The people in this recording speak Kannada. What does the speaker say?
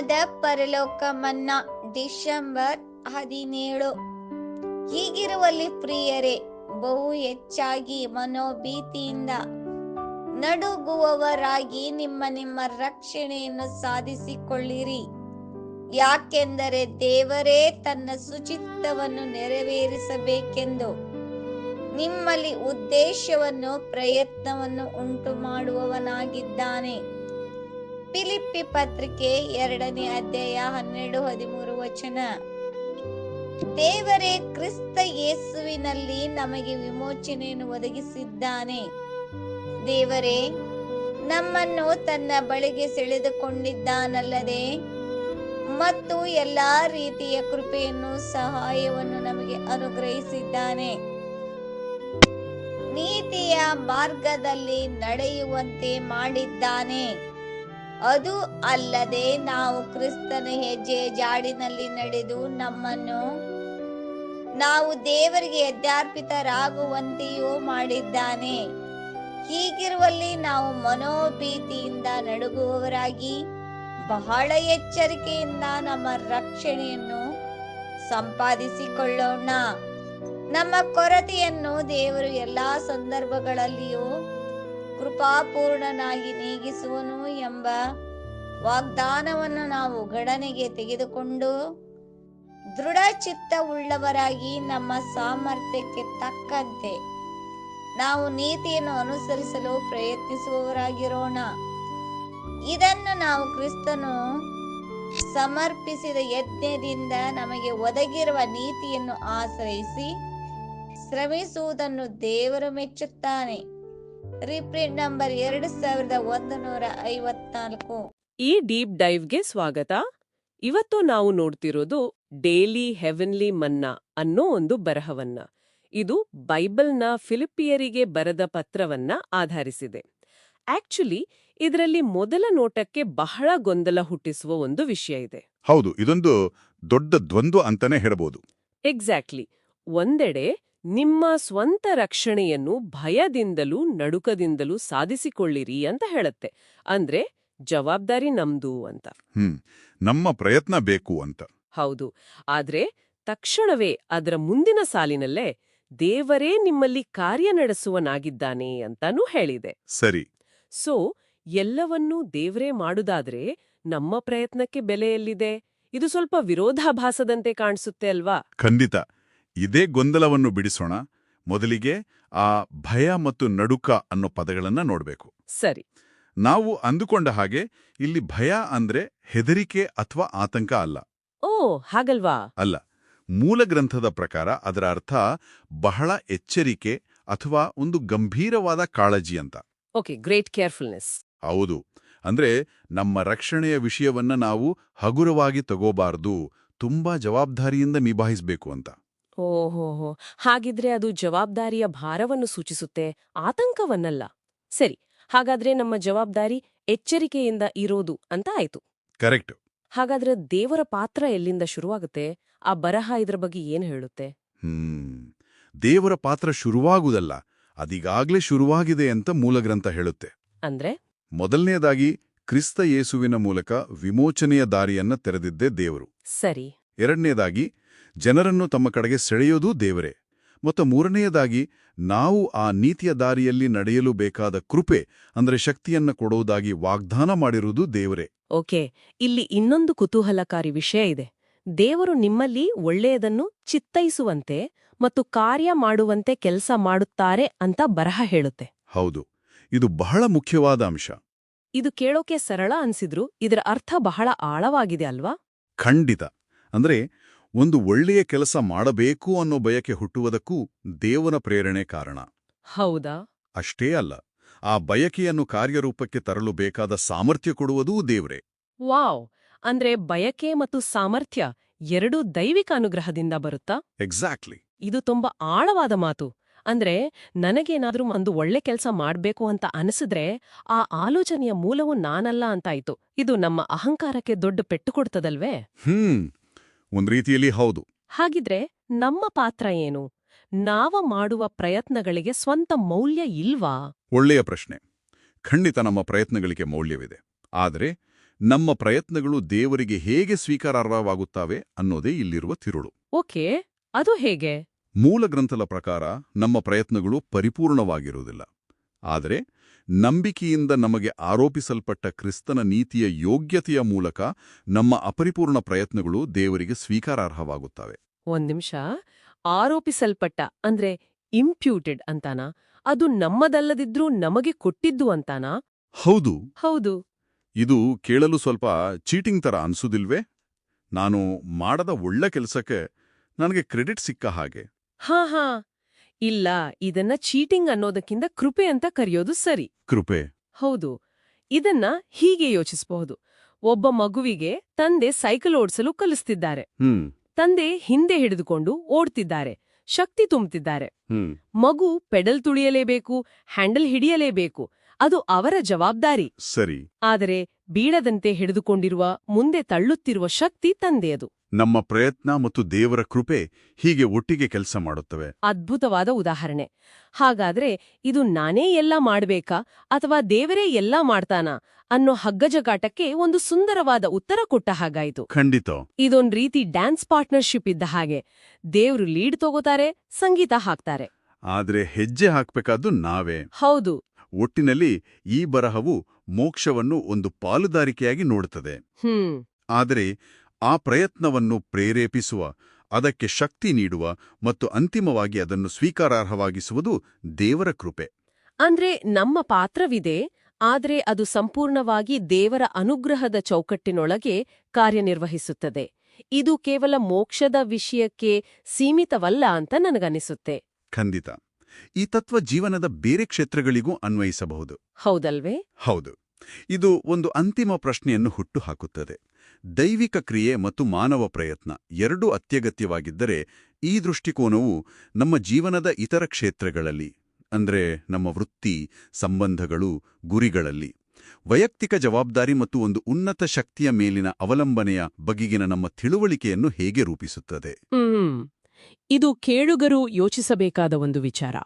ಅನುದಿನದ ಪರಲೋಕ ಮನ್ನಾ ಡಿಸೆಂಬರ್ ಹದಿನೇಳು. ಹೀಗಿರುವಲ್ಲಿ ಪ್ರಿಯರೇ, ಬಹು ಹೆಚ್ಚಾಗಿ ಮನೋಭೀತಿಯಿಂದ ನಡುಗುವವರಾಗಿ ನಿಮ್ಮ ನಿಮ್ಮ ರಕ್ಷಣೆಯನ್ನು ಸಾಧಿಸಿಕೊಳ್ಳಿರಿ. ಯಾಕೆಂದರೆ ದೇವರೇ ತನ್ನ ಶುಚಿತ್ವವನ್ನು ನೆರವೇರಿಸಬೇಕೆಂದು ನಿಮ್ಮಲ್ಲಿ ಉದ್ದೇಶವನ್ನು ಪ್ರಯತ್ನವನ್ನು ಉಂಟು ಮಾಡುವವನಾಗಿದ್ದಾನೆ ಫಿಲಿಪ್ಪಿ ಪತ್ರಿಕೆ ಎರಡನೇ ಅಧ್ಯಾಯ ಹನ್ನೆರಡು ಹದಿಮೂರು ವಚನ. ದೇವರೇ, ಕ್ರಿಸ್ತ ಯೇಸುವಿನಲ್ಲಿ ನಮಗೆ ವಿಮೋಚನೆಯನ್ನು ಒದಗಿಸಿದ್ದಾನೆ. ದೇವರೇ, ನಮ್ಮನ್ನು ತನ್ನ ಬಳಿಗೆ ಸೆಳೆದುಕೊಂಡಿದ್ದಾನಲ್ಲದೆ, ಮತ್ತು ಎಲ್ಲಾ ರೀತಿಯ ಕೃಪೆಯನ್ನು, ಸಹಾಯವನ್ನು ನಮಗೆ ಅನುಗ್ರಹಿಸಿದ್ದಾನೆ. ನೀತಿಯ ಮಾರ್ಗದಲ್ಲಿ ನಡೆಯುವಂತೆ ಮಾಡಿದ್ದಾನೆ. ಅದು ಅಲ್ಲದೆ ನಾವು ಕ್ರಿಸ್ತನ ಹೆಜ್ಜೆ ಜಾಡಿನಲ್ಲಿ ನಡೆದು ನಮ್ಮನ್ನು ನಾವು ದೇವರಿಗೆ ಯದ್ಯಾರ್ಪಿತರಾಗುವಂತೆಯೂ ಮಾಡಿದ್ದಾನೆ. ಹೀಗಿರುವಲ್ಲಿ ನಾವು ಮನೋಭೀತಿಯಿಂದ ನಡುಗುವವರಾಗಿ ಬಹಳ ಎಚ್ಚರಿಕೆಯಿಂದ ನಮ್ಮ ರಕ್ಷಣೆಯನ್ನು ಸಂಪಾದಿಸಿಕೊಳ್ಳೋಣ. ನಮ್ಮ ಕೊರತೆಯನ್ನು ದೇವರು ಎಲ್ಲಾ ಸಂದರ್ಭಗಳಲ್ಲಿಯೂ ಕೃಪಾಪೂರ್ಣನಾಗಿ ನೀಗಿಸುವನು ಎಂಬ ವಾಗ್ದಾನವನ್ನು ನಾವು ಗಣನೆಗೆ ತೆಗೆದುಕೊಂಡು ದೃಢ ಚಿತ್ತವುಳ್ಳವರಾಗಿ ನಮ್ಮ ಸಾಮರ್ಥ್ಯಕ್ಕೆ ತಕ್ಕಂತೆ ನಾವು ನೀತಿಯನ್ನು ಅನುಸರಿಸಲು ಪ್ರಯತ್ನಿಸುವವರಾಗಿರೋಣ. ಇದನ್ನು ನಾವು ಕ್ರಿಸ್ತನು ಸಮರ್ಪಿಸಿದ ಯಜ್ಞದಿಂದ ನಮಗೆ ಒದಗಿರುವ ನೀತಿಯನ್ನು ಆಶ್ರಯಿಸಿ ಶ್ರಮಿಸುವುದನ್ನು ದೇವರು ಮೆಚ್ಚುತ್ತಾನೆ. ರಿಪ್ರಿಂಟ್ ನಂಬರ್ ಎರಡು ಸಾವಿರದ ಒಂದು ನೂರ ಐವತ್ನಾಲ್ಕು. ಈ ಡೀಪ್ ಡೈವ್ಗೆ ಸ್ವಾಗತ. ಇವತ್ತು ನಾವು ನೋಡ್ತಿರೋದು ಡೇಲಿ ಹೆವೆನ್ಲಿ ಮನ್ನಾ ಅನ್ನೋ ಒಂದು ಬರಹವನ್ನ. ಇದು ಬೈಬಲ್ನ ಫಿಲಿಪಿಯರಿಗೆ ಬರೆದ ಪತ್ರವನ್ನ ಆಧರಿಸಿದೆ. ಆಕ್ಚುಲಿ ಇದರಲ್ಲಿ ಮೊದಲ ನೋಟಕ್ಕೆ ಬಹಳ ಗೊಂದಲ ಹುಟ್ಟಿಸುವ ಒಂದು ವಿಷಯ ಇದೆ. ಹೌದು ಇದೊಂದು ದೊಡ್ಡ ದ್ವಂದ್ವ ಅಂತಾನೆ ಹೇಳಬಹುದು ಎಕ್ಸಾಕ್ಟ್ಲಿ. ಒಂದೆಡೆ ನಿಮ್ಮ ಸ್ವಂತ ರಕ್ಷಣೆಯನ್ನು ಭಯದಿಂದಲೂ ನಡುಕದಿಂದಲೂ ಸಾಧಿಸಿಕೊಳ್ಳಿರಿ ಅಂತ ಹೇಳುತ್ತೆ. ಅಂದ್ರೆ ಜವಾಬ್ದಾರಿ ನಮ್ದು ಅಂತ. ಹ್ಮ್ ನಮ್ಮ ಪ್ರಯತ್ನ ಬೇಕು ಅಂತ. ಹೌದು. ಆದ್ರೆ ತಕ್ಷಣವೇ ಅದರ ಮುಂದಿನ ಸಾಲಿನಲ್ಲೇ ದೇವರೇ ನಿಮ್ಮಲ್ಲಿ ಕಾರ್ಯ ನಡೆಸುವನಾಗಿದ್ದಾನೆ ಅಂತಾನೂ ಹೇಳಿದೆ. ಸರಿ. ಸೊ ಎಲ್ಲವನ್ನೂ ದೇವರೇ ಮಾಡುದಾದ್ರೆ ನಮ್ಮ ಪ್ರಯತ್ನಕ್ಕೆ ಬೆಲೆಯಲ್ಲಿದೆ. ಇದು ಸ್ವಲ್ಪ ವಿರೋಧಾಭಾಸದಂತೆ ಕಾಣಿಸುತ್ತೆ ಅಲ್ವಾ? ಖಂಡಿತ. ಇದೇ ಗೊಂದಲವನ್ನು ಬಿಡಿಸೋಣ. ಮೊದಲಿಗೆ ಆ ಭಯ ಮತ್ತು ನಡುಕ ಅನ್ನೋ ಪದಗಳನ್ನ ನೋಡಬೇಕು. ಸರಿ. ನಾವು ಅಂದುಕೊಂಡ ಹಾಗೆ ಇಲ್ಲಿ ಭಯ ಅಂದ್ರೆ ಹೆದರಿಕೆ ಅಥವಾ ಆತಂಕ ಅಲ್ಲ. ಓ ಹಾಗಲ್ವಾ? ಅಲ್ಲ. ಮೂಲ ಗ್ರಂಥದ ಪ್ರಕಾರ ಅದರ ಅರ್ಥ ಬಹಳ ಎಚ್ಚರಿಕೆ ಅಥವಾ ಒಂದು ಗಂಭೀರವಾದ ಕಾಳಜಿ ಅಂತ. Okay great carefulness. ಹೌದು. ಅಂದ್ರೆ ನಮ್ಮ ರಕ್ಷಣೆಯ ವಿಷಯವನ್ನ ನಾವು ಹಗುರವಾಗಿ ತಗೋಬಾರ್ದು ತುಂಬಾ ಜವಾಬ್ದಾರಿಯಿಂದ ನಿಭಾಯಿಸಬೇಕು ಅಂತ. ಓಹೋಹೋ ಹಾಗಿದ್ರೆ ಅದು ಜವಾಬ್ದಾರಿಯ ಭಾರವನ್ನು ಸೂಚಿಸುತ್ತೆ ಆತಂಕವನ್ನಲ್ಲ. ಸರಿ ಹಾಗಾದ್ರೆ ನಮ್ಮ ಜವಾಬ್ದಾರಿ ಎಚ್ಚರಿಕೆಯಿಂದ ಇರೋದು ಅಂತ ಆಯ್ತು. ಕರೆಕ್ಟ್. ಹಾಗಾದ್ರೆ ದೇವರ ಪಾತ್ರ ಎಲ್ಲಿಂದ ಶುರುವಾಗುತ್ತೆ? ಆ ಬರಹ ಇದ್ರ ಬಗ್ಗೆ ಏನ್ ಹೇಳುತ್ತೆ? ಹ್ಮ್. ದೇವರ ಪಾತ್ರ ಶುರುವಾಗುವುದಲ್ಲ ಅದೀಗಾಗ್ಲೇ ಶುರುವಾಗಿದೆ ಅಂತ ಮೂಲಗ್ರಂಥ ಹೇಳುತ್ತೆ. ಅಂದ್ರೆ? ಮೊದಲನೆಯದಾಗಿ ಕ್ರಿಸ್ತ ಯೇಸುವಿನ ಮೂಲಕ ವಿಮೋಚನೆಯ ದಾರಿಯನ್ನ ತೆರೆದಿದ್ದೇ ದೇವರು. ಸರಿ. ಎರಡನೇದಾಗಿ ಜನರನ್ನು ತಮ್ಮ ಕಡೆಗೆ ಸೆಳೆಯೋದೂ ದೇವರೇ. ಮತ್ತು ಮೂರನೆಯದಾಗಿ ನಾವು ಆ ನೀತಿಯ ದಾರಿಯಲ್ಲಿ ನಡೆಯಲು ಬೇಕಾದ ಕೃಪೆ ಅಂದ್ರೆ ಶಕ್ತಿಯನ್ನು ಕೊಡುವುದಾಗಿ ವಾಗ್ದಾನ ಮಾಡಿರುವುದು ದೇವರೇ. ಓಕೆ ಇಲ್ಲಿ ಇನ್ನೊಂದು ಕುತೂಹಲಕಾರಿ ವಿಷಯ ಇದೆ. ದೇವರು ನಿಮ್ಮಲ್ಲಿ ಒಳ್ಳೆಯದನ್ನು ಚಿತ್ತೈಸುವಂತೆ ಮತ್ತು ಕಾರ್ಯ ಮಾಡುವಂತೆ ಕೆಲಸ ಮಾಡುತ್ತಾರೆ ಅಂತ ಬರಹ ಹೇಳುತ್ತೆ. ಹೌದು ಇದು ಬಹಳ ಮುಖ್ಯವಾದ ಅಂಶ. ಇದು ಕೇಳೋಕೆ ಸರಳ ಅನ್ಸಿದ್ರು ಇದರ ಅರ್ಥ ಬಹಳ ಆಳವಾಗಿದೆ ಅಲ್ವಾ? ಖಂಡಿತ ಅಂದ್ರೆ ಒಂದು ಒಳ್ಳೆಯ ಕೆಲಸ ಮಾಡಬೇಕು ಅನ್ನೋ ಬಯಕೆ ಹುಟ್ಟುವುದಕ್ಕೂ ದೇವನ ಪ್ರೇರಣೆ ಕಾರಣ. ಹೌದಾ? ಅಷ್ಟೇ ಅಲ್ಲ ಆ ಬಯಕೆಯನ್ನು ಕಾರ್ಯರೂಪಕ್ಕೆ ತರಲು ಬೇಕಾದ ಸಾಮರ್ಥ್ಯ ಕೊಡುವುದೂ ದೇವ್ರೇ. ವಾವ್! ಅಂದ್ರೆ ಬಯಕೆ ಮತ್ತು ಸಾಮರ್ಥ್ಯ ಎರಡೂ ದೈವಿಕ ಅನುಗ್ರಹದಿಂದ ಬರುತ್ತಾ? ಎಕ್ಸಾಕ್ಟ್ಲಿ ಇದು ತುಂಬಾ ಆಳವಾದ ಮಾತು. ಅಂದ್ರೆ ನನಗೇನಾದ್ರೂ ಒಂದು ಒಳ್ಳೆ ಕೆಲಸ ಮಾಡ್ಬೇಕು ಅಂತ ಅನಿಸಿದ್ರೆ ಆ ಆಲೋಚನೆಯ ಮೂಲವು ನಾನಲ್ಲ ಅಂತಾಯ್ತು. ಇದು ನಮ್ಮ ಅಹಂಕಾರಕ್ಕೆ ದೊಡ್ಡ ಪೆಟ್ಟು ಕೊಡ್ತದಲ್ವೇ? ಹ್ಮ್. ಒಂದ್ ರೀತಿಯಲ್ಲಿ ಹೌದು. ಹಾಗಿದ್ರೆ ನಮ್ಮ ಪಾತ್ರ ಏನು? ನಾವ ಮಾಡುವ ಪ್ರಯತ್ನಗಳಿಗೆ ಸ್ವಂತ ಮೌಲ್ಯ ಇಲ್ವಾ? ಒಳ್ಳೆಯ ಪ್ರಶ್ನೆ. ಖಂಡಿತ ನಮ್ಮ ಪ್ರಯತ್ನಗಳಿಗೆ ಮೌಲ್ಯವಿದೆ. ಆದರೆ ನಮ್ಮ ಪ್ರಯತ್ನಗಳು ದೇವರಿಗೆ ಹೇಗೆ ಸ್ವೀಕಾರಾರ್ಹವಾಗುತ್ತವೆ ಅನ್ನೋದೇ ಇಲ್ಲಿರುವ ತಿರುಳು. ಓಕೆ ಅದು ಹೇಗೆ? ಮೂಲ ಗ್ರಂಥದ ಪ್ರಕಾರ ನಮ್ಮ ಪ್ರಯತ್ನಗಳು ಪರಿಪೂರ್ಣವಾಗಿರುವುದಿಲ್ಲ. ಆದರೆ ನಂಬಿಕೆಯಿಂದ ನಮಗೆ ಆರೋಪಿಸಲ್ಪಟ್ಟ ಕ್ರಿಸ್ತನ ನೀತಿಯ ಯೋಗ್ಯತೆಯ ಮೂಲಕ ನಮ್ಮ ಅಪರಿಪೂರ್ಣ ಪ್ರಯತ್ನಗಳು ದೇವರಿಗೆ ಸ್ವೀಕಾರಾರ್ಹವಾಗುತ್ತವೆ. ಒಂದ್ ನಿಮಿಷ. ಆರೋಪಿಸಲ್ಪಟ್ಟ ಅಂದ್ರೆ ಇಂಪ್ಯೂಟೆಡ್ ಅಂತಾನ? ಅದು ನಮ್ಮದಲ್ಲದಿದ್ರೂ ನಮಗೆ ಕೊಟ್ಟಿದ್ದು ಅಂತಾನ? ಹೌದು. ಹೌದು. ಇದು ಕೇಳಲು ಸ್ವಲ್ಪ ಚೀಟಿಂಗ್ ತರ ಅನ್ಸುದಿಲ್ವೇ? ನಾನು ಮಾಡದ ಒಳ್ಳೆ ಕೆಲಸಕ್ಕೆ ನನಗೆ ಕ್ರೆಡಿಟ್ ಸಿಕ್ಕ ಹಾಗೆ. ಹಾ ಹಾ. ಇಲ್ಲ ಇದನ್ನ ಚೀಟಿಂಗ್ ಅನ್ನೋದಕ್ಕಿಂತ ಕೃಪೆ ಅಂತ ಕರೆಯೋದು ಸರಿ. ಕೃಪೆ. ಹೌದು. ಇದನ್ನ ಹೀಗೆ ಯೋಚಿಸಬಹುದು. ಒಬ್ಬ ಮಗುವಿಗೆ ತಂದೆ ಸೈಕಲ್ ಓಡಿಸಲು ಕಲಿಸ್ತಿದ್ದಾರೆ. ತಂದೆ ಹಿಂದೆ ಹಿಡಿದುಕೊಂಡು ಓಡ್ತಿದ್ದಾರೆ. ಶಕ್ತಿ ತುಂಬುತ್ತಿದ್ದಾರೆ. ಮಗು ಪೆಡಲ್ ತುಳಿಯಲೇಬೇಕು ಹ್ಯಾಂಡಲ್ ಹಿಡಿಯಲೇಬೇಕು. ಅದು ಅವರ ಜವಾಬ್ದಾರಿ. ಸರಿ. ಆದರೆ ಬೀಳದಂತೆ ಹಿಡಿದುಕೊಂಡಿರುವ ಮುಂದೆ ತಳ್ಳುತ್ತಿರುವ ಶಕ್ತಿ ತಂದೆಯದು. ನಮ್ಮ ಪ್ರಯತ್ನ ಮತ್ತು ದೇವರ ಕೃಪೆ ಹೀಗೆ ಒಟ್ಟಿಗೆ ಕೆಲಸ ಮಾಡುತ್ತವೆ. ಅದ್ಭುತವಾದ ಉದಾಹರಣೆ. ಹಾಗಾದ್ರೆ ಇದು ನಾನೇ ಎಲ್ಲ ಮಾಡ್ಬೇಕಾ ಅಥವಾ ದೇವರೇ ಎಲ್ಲ ಮಾಡ್ತಾನಾ ಅನ್ನೋ ಹಗ್ಗಜಗಾಟಕ್ಕೆ ಒಂದು ಸುಂದರವಾದ ಉತ್ತರ ಕೊಟ್ಟ ಹಾಗಾಯಿತು. ಖಂಡಿತ. ಇದೊಂದ್ ರೀತಿ ಡ್ಯಾನ್ಸ್ ಪಾರ್ಟ್ನರ್ಶಿಪ್ ಇದ್ದ ಹಾಗೆ. ದೇವ್ರು ಲೀಡ್ ತಗೋತಾರೆ ಸಂಗೀತ ಹಾಕ್ತಾರೆ. ಆದ್ರೆ ಹೆಜ್ಜೆ ಹಾಕ್ಬೇಕಾದ್ದು ನಾವೇ. ಹೌದು ಒಟ್ಟಿನಲ್ಲಿ ಈ ಬರಹವು ಮೋಕ್ಷವನ್ನು ಒಂದು ಪಾಲುದಾರಿಕೆಯಾಗಿ ನೋಡುತ್ತದೆ. ಹ್ಮ್. ಆದರೆ ಆ ಪ್ರಯತ್ನವನ್ನು ಪ್ರೇರೇಪಿಸುವ ಅದಕ್ಕೆ ಶಕ್ತಿ ನೀಡುವ ಮತ್ತು ಅಂತಿಮವಾಗಿ ಅದನ್ನು ಸ್ವೀಕಾರಾರ್ಹವಾಗಿಸುವುದು ದೇವರ ಕೃಪೆ. ಅಂದ್ರೆ ನಮ್ಮ ಪಾತ್ರವಿದೆ ಆದರೆ ಅದು ಸಂಪೂರ್ಣವಾಗಿ ದೇವರ ಅನುಗ್ರಹದ ಚೌಕಟ್ಟಿನೊಳಗೆ ಕಾರ್ಯನಿರ್ವಹಿಸುತ್ತದೆ. ಇದು ಕೇವಲ ಮೋಕ್ಷದ ವಿಷಯಕ್ಕೆ ಸೀಮಿತವಲ್ಲ ಅಂತ ನನಗನಿಸುತ್ತೆ ಖಂಡಿತ. ಈ ತತ್ವ ಜೀವನದ ಬೇರೆ ಕ್ಷೇತ್ರಗಳಿಗೂ ಅನ್ವಯಿಸಬಹುದು. ಹೌದಲ್ವೇ? ಹೌದು. ಇದು ಒಂದು ಅಂತಿಮ ಪ್ರಶ್ನೆಯನ್ನು ಹುಟ್ಟು ಹಾಕುತ್ತದೆ ದೈವಿಕ ಕ್ರಿಯೆ ಮತ್ತು ಮಾನವ ಪ್ರಯತ್ನ ಎರಡೂ ಅತ್ಯಗತ್ಯವಾಗಿದ್ದರೆ ಈ ದೃಷ್ಟಿಕೋನವು ನಮ್ಮ ಜೀವನದ ಇತರ ಕ್ಷೇತ್ರಗಳಲ್ಲಿ ಅಂದ್ರೆ ನಮ್ಮ ವೃತ್ತಿ ಸಂಬಂಧಗಳು ಗುರಿಗಳಲ್ಲಿ ವೈಯಕ್ತಿಕ ಜವಾಬ್ದಾರಿ ಮತ್ತು ಒಂದು ಉನ್ನತ ಶಕ್ತಿಯ ಮೇಲಿನ ಅವಲಂಬನೆಯ ಬಗೆಗಿನ ನಮ್ಮ ತಿಳುವಳಿಕೆಯನ್ನು ಹೇಗೆ ರೂಪಿಸುತ್ತದೆ? ಇದು ಕೇಳುಗರು ಯೋಚಿಸಬೇಕಾದ ಒಂದು ವಿಚಾರ.